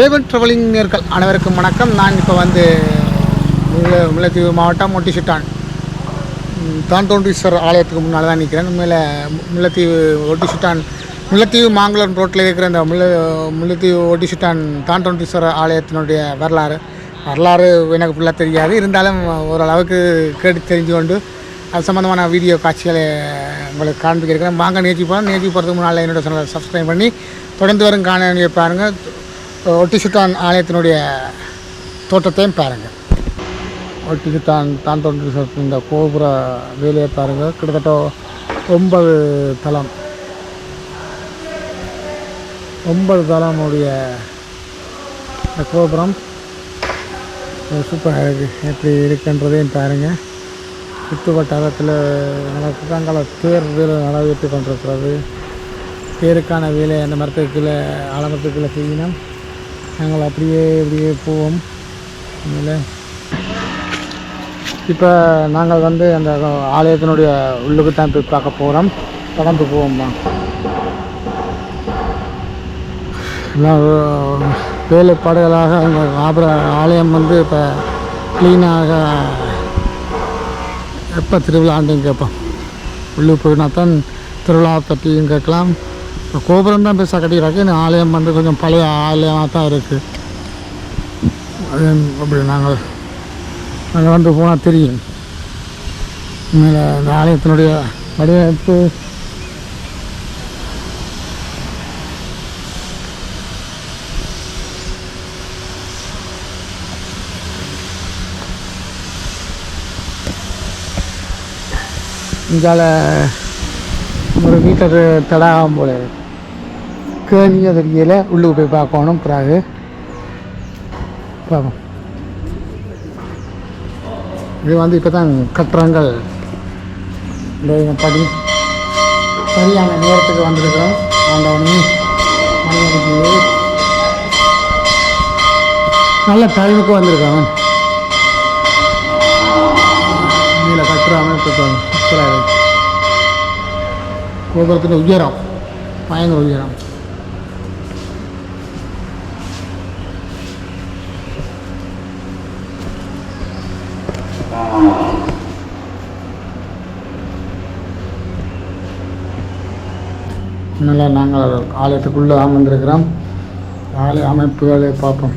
A1 ட்ராவலிங்கர்கள் அனைவருக்கும் வணக்கம். நான் இப்போ வந்து முல்லை முல்லைத்தீவு மாவட்டம் ஒட்டிசுட்டான். தான் தோன்றீஸ்வரர் ஆலயத்துக்கு முன்னால் தான் நிற்கிறேன் உண்மையில் முல்லைத்தீவு ஒட்டிசுட்டான். முல்லைத்தீவு மாங்குளம் ரோட்டில் இருக்கிற இந்த முல்லை முல்லைத்தீவு ஒட்டிசுட்டான் தான் தோன்றீஸ்வரர் ஆலயத்தினுடைய வரலாறு. வரலாறு எனக்கு ஃபுல்லாக தெரியாது. இருந்தாலும் ஓரளவுக்கு கேட்டு தெரிஞ்சு கொண்டு அது சம்மந்தமான வீடியோ காட்சிகளை உங்களுக்கு காண்பிக்கிறேன். வாங்க நிகழ்ச்சி போகிறோம் நிகழ்ச்சி போகிறதுக்கு முன்னால் என்னோட சேனலை சப்ஸ்கிரைப் பண்ணி தொடர்ந்து வரும் காணொலியை பாருங்கள் ஒட்டிசுட்டான் ஆலயத்தினுடைய தோட்டத்தையும் பாருங்கள் ஒட்டிசுட்டான் தான் தோன்று இந்த கோபுர வேலையை பாருங்கள் கிட்டத்தட்ட ஒன்பது தளம். ஒன்பது தளமுடைய இந்த கோபுரம் சூப்பராக இருக்குது எப்படி இருக்குன்றதையும் பாருங்கள் சுற்று வட்டாரத்தில் நடக்குதாங்கள தேர் வேலை நடவேற்றி கொண்டிருக்கிறது. தேருக்கான வேலை அந்த மரத்துக்கு கீழே ஆலமரத்துக்கு கீழே செய்யணும். நாங்கள் அப்படியே இப்படியே போவோம். அதனால் இப்போ நாங்கள் வந்து அந்த ஆலயத்தினுடைய உள்ளுக்கு தான் போய் பார்க்க போகிறோம் தொடர்ந்து போவோம்மா. எல்லாம் வேலைப்பாடுகளாக அந்த ஆபர ஆலயம் வந்து இப்போ க்ளீனாக எப்போ திருவிழாண்டுன்னு கேட்போம். உள்ளுக்கு போயினா தான் திருவிழா பற்றியும் கேட்கலாம். இப்போ கோபுரம் தான் பெருசாக கட்டிக்கிறாங்க. இந்த ஆலயம் வந்து கொஞ்சம் பழைய ஆலயமாக தான் இருக்குது அது அப்படி நாங்கள் நாங்கள் வந்து போனால் தெரியும். மேலே இந்த ஆலயத்தினுடைய வடிவமைப்பு. இங்கால ஒரு மீட்டர் தடாகம் போல கேணிய தெரியல உள்ளுக்கு போய் பார்க்கணும் பிறகு பார்ப்போம். இது வந்து இப்போ தான் கட்டுறங்கள் படி சரியான நேரத்துக்கு வந்திருக்கிறோம். ஆண்டவனே மணி நல்ல டைமுக்கு வந்திருக்கான் மேலே கட்டுறாமல் அமைப்பு சூப்பராக உயரம் பயங்கர உயரம். நல்லா நாங்கள் ஆலயத்துக்குள்ளே அமர்ந்திருக்கிறோம். ஆலய அமைப்புகளை பார்ப்போம்.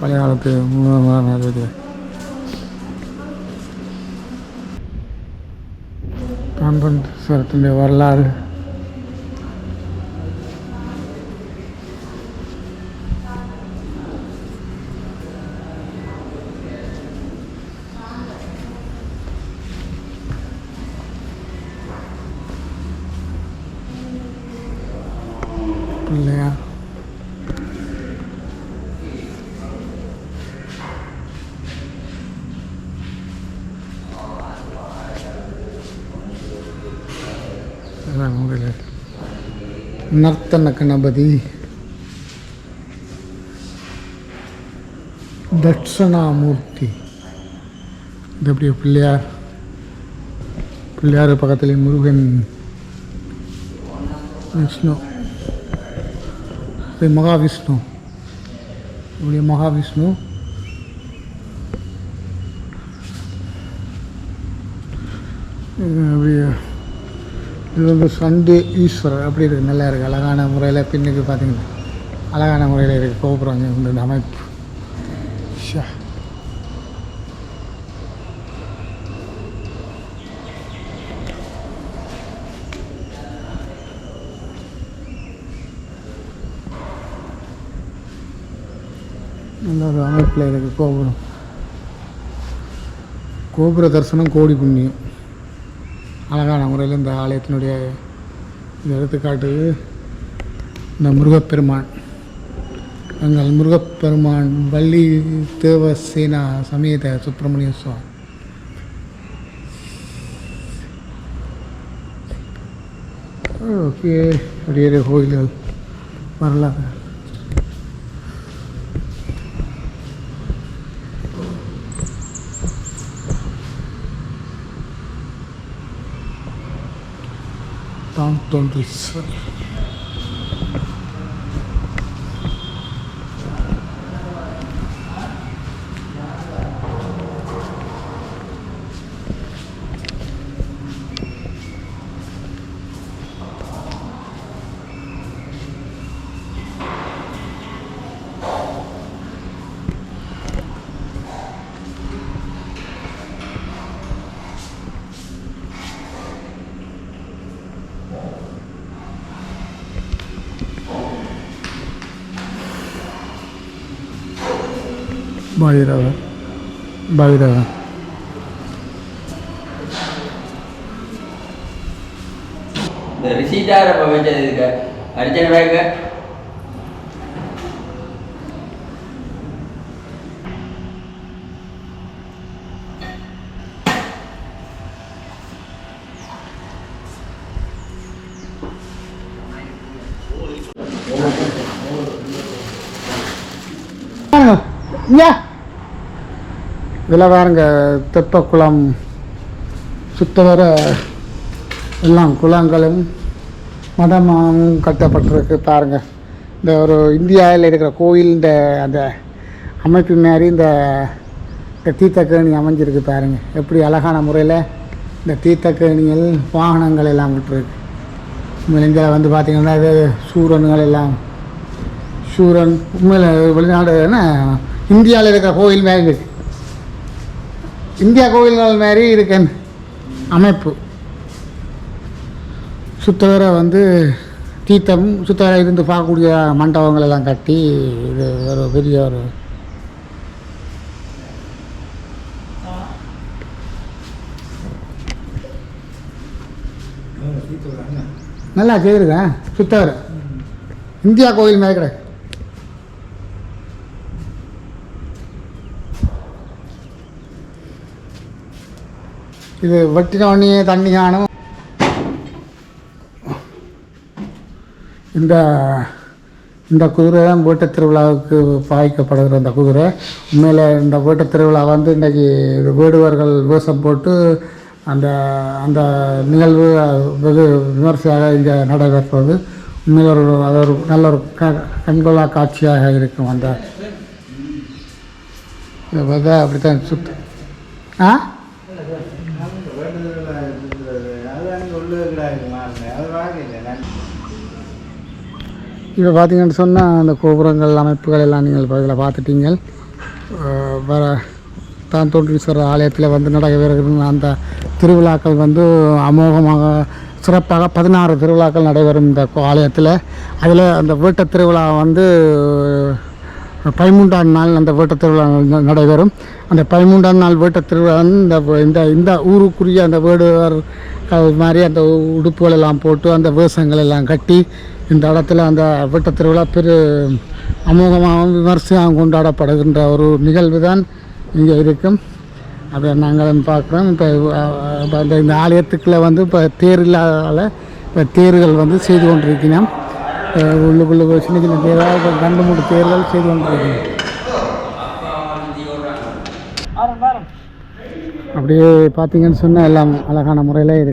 பழைய காலத்து இது सरत में वरला நர்த்தன கணபதி தட்சணாமூர்த்தி இது அப்படியே பிள்ளையார் பிள்ளையார் பக்கத்தில் முருகன் விஷ்ணு இது மகாவிஷ்ணு இப்படி மகாவிஷ்ணு இது அப்படியே இது வந்து சண்டு ஈஸ்வரர் அப்படி இருக்குது நல்லா இருக்குது அழகான முறையில் பின்னுக்கு பார்த்தீங்கன்னா அழகான முறையில் இருக்குது கோபுரம் இந்த அமைப்பு. ஷா. நல்ல ஒரு அமைப்பில் இருக்குது கோபுரம். கோபுர தரிசனம் கோடி புண்ணியம். அழகான முறையில் இந்த ஆலயத்தினுடைய இந்த எடுத்துக்காட்டு இந்த முருகப்பெருமான். எங்கள் முருகப்பெருமான் வள்ளி தேவசேனா சமயத்தை சுப்பிரமணிய சுவாமி. ஓகே அப்படியே கோயில்கள் வரலாறு. São Todos. தான் தோன்றீஸ்வர் பைரவர் பைரவர் இந்த வச்சது இதுக்கு அர்ச்சனை பேங்க இங்கே இதில் தெப்ப குளம் சுத்தவர எல்லாம் குளங்களும் மடமாகவும் கட்டப்பட்டிருக்கு பாருங்கள் இந்த ஒரு இந்தியாவில் இருக்கிற கோயில் இந்த அந்த அமைப்பு மாதிரி இந்த இந்த தீர்த்தக்கேணி அமைஞ்சிருக்கு பாருங்கள் எப்படி அழகான முறையில் இந்த தீர்த்தக்கேணிகள் வாகனங்கள் எல்லாம் விட்டுருக்கு. இங்கே வந்து பார்த்திங்கன்னா இது சூரன்கள் எல்லாம் சூரன் உண்மையில் வெளிநாடு என்ன இந்தியாவில் இருக்கிற கோயில் மாதிரி இருக்குது இந்தியா கோவில்கள் மாதிரி இருக்கு அமைப்பு. சுத்தவரை வந்து தீர்த்தம் சுத்தவரை இருந்து பார்க்கக்கூடிய மண்டபங்கள் எல்லாம் கட்டி இது ஒரு பெரிய ஒரு நல்லா செய்திருக்கேன். சுத்தவரை. இந்தியா கோவில் மாதிரி கிடக்கு இது வெட்டினோடனே தண்ணி காணும். இந்த இந்த குதிரை தான் வேட்ட திருவிழாவுக்கு பாய்க்கப்படுகிற இந்த குதிரை. உண்மையில் இந்த வேட்ட திருவிழா வந்து இன்றைக்கி வேடுவர்கள் வேஷம் போட்டு அந்த அந்த நிகழ்வு வெகு விமர்சையாக இங்கே நடைபெறுவது உண்மையில் ஒரு அது ஒரு நல்ல ஒரு க கண்கொள்ளா காட்சியாக இருக்கும் அந்த இதை பார்த்தா அப்படித்தான் சுத்த ஆ? இப்போ பார்த்தீங்கன்னு சொன்னால் அந்த கோபுரங்கள் அமைப்புகள் எல்லாம் நீங்கள் இதில் பார்த்துட்டீங்க வர தான் தோன்றீஸ்வரர் ஆலயத்தில் வந்து நடைபெறுகிற அந்த திருவிழாக்கள் வந்து அமோகமாக சிறப்பாக பதினாறு திருவிழாக்கள் நடைபெறும் இந்த கோ- ஆலயத்தில். அதில் அந்த வீட்ட திருவிழா வந்து பதிமூன்றாம் நாள் அந்த வீட்ட திருவிழா நடைபெறும். அந்த பதிமூன்றாம் நாள் வீட்ட திருவிழா இந்த இந்த இந்த ஊருக்குரிய அந்த வேடுவர் மாதிரி அந்த உடுப்புகள் எல்லாம் போட்டு அந்த வேஷங்கள் எல்லாம் கட்டி இந்த இடத்துல அந்த வீட்ட திருவிழா பெரு அமோகமாகவும் விமர்சையாகவும் கொண்டாடப்படுகின்ற ஒரு நிகழ்வு தான் இங்கே இருக்கும். அதை நாங்கள் பார்க்குறோம். இப்போ இந்த இந்த ஆலயத்துக்குள்ளே வந்து இப்போ தேர் இல்லாததால் இப்போ தேர்கள் வந்து செய்து கொண்டிருக்கிறோம் உள்ளுக்குள்ளே சின்ன சின்ன தேர்தல் இப்போ ரெண்டு மூணு தேர்கள் செய்து கொண்டிருக்கிறோம் அப்படியே பார்த்தீங்கன்னு சொன்னால் எல்லாம் அழகான முறையில் இருக்கு.